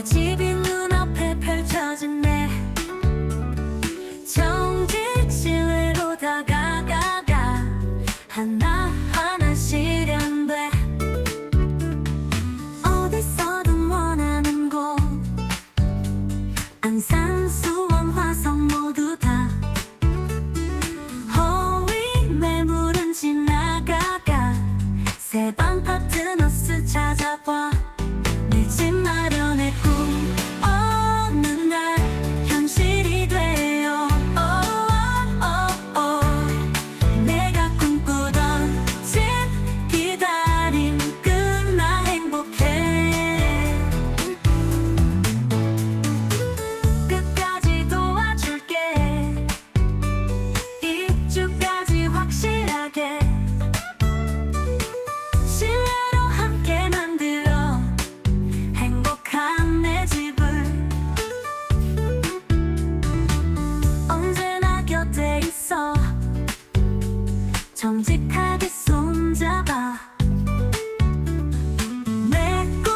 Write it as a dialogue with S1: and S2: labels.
S1: 내 집이 눈앞에 펼쳐지네 정지지외로 다가가가 하나하나 실현돼. 어디서든 원하는 곳 안산 수원 화성 모두 다. 허위 매물은 지나가가 새방 파트너스 찾아봐 정직하게 손잡아.